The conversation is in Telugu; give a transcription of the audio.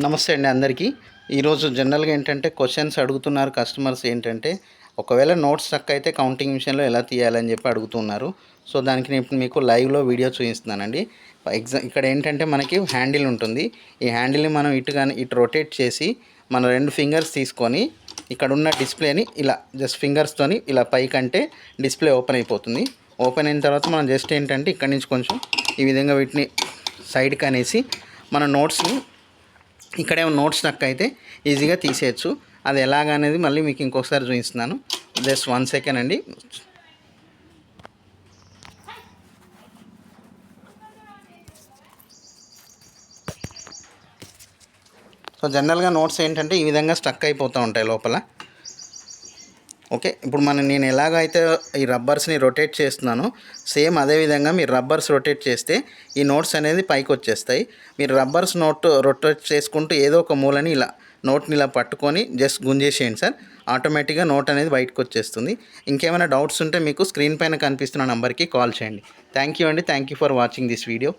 నమస్తే అండి అందరికీ. ఈరోజు జనరల్గా ఏంటంటే క్వశ్చన్స్ అడుగుతున్నారు కస్టమర్స్ ఏంటంటే ఒకవేళ నోట్స్ స్టక్ అయితే కౌంటింగ్ మిషన్లో ఎలా తీయాలని చెప్పి అడుగుతున్నారు. సో దానికి నేను ఇప్పుడు మీకు లైవ్లో వీడియో చూపిస్తున్నానండి. ఎగ్జా ఇక్కడ ఏంటంటే మనకి హ్యాండిల్ ఉంటుంది. ఈ హ్యాండిల్ని మనం ఇటు కానీ ఇటు రొటేట్ చేసి మన రెండు ఫింగర్స్ తీసుకొని ఇక్కడ ఉన్న డిస్ప్లేని ఇలా జస్ట్ ఫింగర్స్తోని ఇలా పైకంటే డిస్ప్లే ఓపెన్ అయిపోతుంది. ఓపెన్ అయిన తర్వాత మనం జస్ట్ ఏంటంటే ఇక్కడ నుంచి కొంచెం ఈ విధంగా వీటిని సైడ్కి అనేసి మన నోట్స్ని ఇక్కడే నోట్స్ స్టక్ అయితే ఈజీగా తీసేయచ్చు. అది ఎలాగనేది మళ్ళీ మీకు ఇంకొకసారి చూపిస్తున్నాను. జస్ట్ వన్ సెకండ్ అండి. సో జనరల్గా నోట్స్ ఏంటంటే ఈ విధంగా స్టక్ అయిపోతూ ఉంటాయి లోపల. ఓకే? ఇప్పుడు మనం నేను ఎలాగైతే ఈ రబ్బర్స్ని రొటేట్ చేస్తున్నానో సేమ్ అదే విధంగా మీరు రబ్బర్స్ రొటేట్ చేస్తే ఈ నోట్స్ అనేది పైకి వచ్చేస్తాయి మీరు రబ్బర్స్ నోట్ రొటేట్ చేసుకుంటూ ఏదో ఒక మూలని ఇలా నోట్ని ఇలా పట్టుకొని జస్ట్ గుంజేసేయండి సార్. ఆటోమేటిక్గా నోట్ అనేది బయటకు వచ్చేస్తుంది ఇంకేమైనా డౌట్స్ ఉంటే మీకు స్క్రీన్ పైన కనిపిస్తున్న నెంబర్కి కాల్ చేయండి. థ్యాంక్ యూ అండి. Thank you for watching this video.